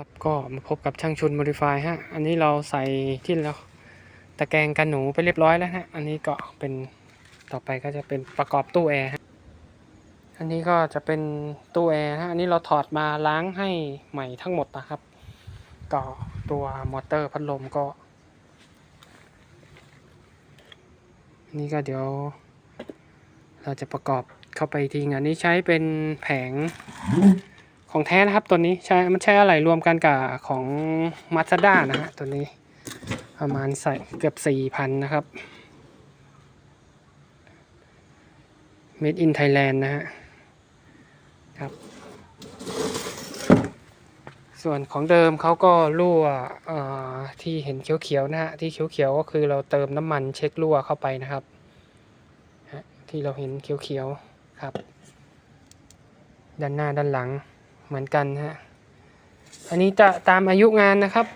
ครับก็มาพบกับช่างชุน Modify ฮะ อันนี้เราใส่ที่เราตะแกรงกันหนูไปเรียบร้อยแล้วฮะ อันนี้ก็เป็นต่อไปก็จะเป็นประกอบตู้แอร์ฮะ อันนี้ก็จะเป็นตู้แอร์ฮะ อันนี้เราถอดมาล้างให้ใหม่ทั้งหมดนะครับ ก็ตัวมอเตอร์พัดลมก็อันนี้ก็เดี๋ยว เราจะประกอบเข้าไปทีงานนี้ใช้เป็นแผง ของแท้นะครับตัวนี้ใช้มันใช้อะไรรวมกันกับของ Mazda นะฮะตัวนี้ ประมาณใส่เกือบสี่พันนะครับ Made in Thailand นะฮะครับ ส่วนของเดิมเขาก็รั่วที่เห็นเขียวๆนะฮะที่เขียวๆก็คือเราเติมน้ำมันเช็ครั่วเข้าไปนะครับที่เราเห็นเขียวๆครับ ด้านหน้าด้านหลัง เหมือนกันฮะ อันนี้จะตามอายุงานนะครับ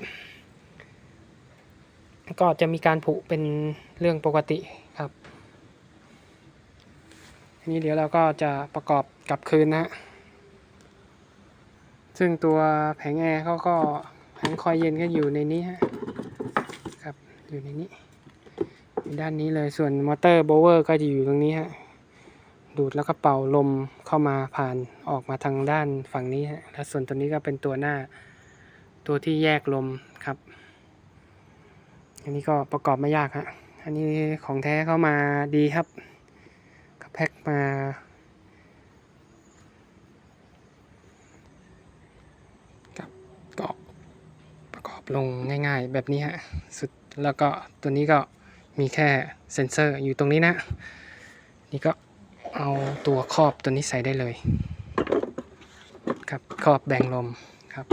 ก็จะมีการผุเป็นเรื่องปกติครับอันนี้เดี๋ยวเราก็จะประกอบกลับคืนนะฮะ ซึ่งตัวแผงแอร์เขาก็แผงคอยเย็นก็อยู่ในนี้ฮะ ครับ อยู่ในนี้ด้านนี้เลย ส่วนมอเตอร์โบเวอร์ก็จะอยู่ตรงนี้ฮะ ดูดแล้วก็เป่าลมเข้ามาผ่านออกมาทางด้านฝั่งนี้ฮะแล้วส่วนตัวนี้ก็เป็นตัวหน้า ตัวที่แยกลมครับ อันนี้ก็ประกอบไม่ยากฮะอันนี้ของแท้เข้ามาดีครับก็แพ็คมาครับก็ประกอบลงง่าย ๆ แบบนี้ฮะสุดแล้วก็ตัวนี้ก็มีแค่เซ็นเซอร์อยู่ตรงนี้นะ นี่ก็ เอาตัวครอบตัวนี้ใส่ได้เลย ครับครอบแบ่งลมครับ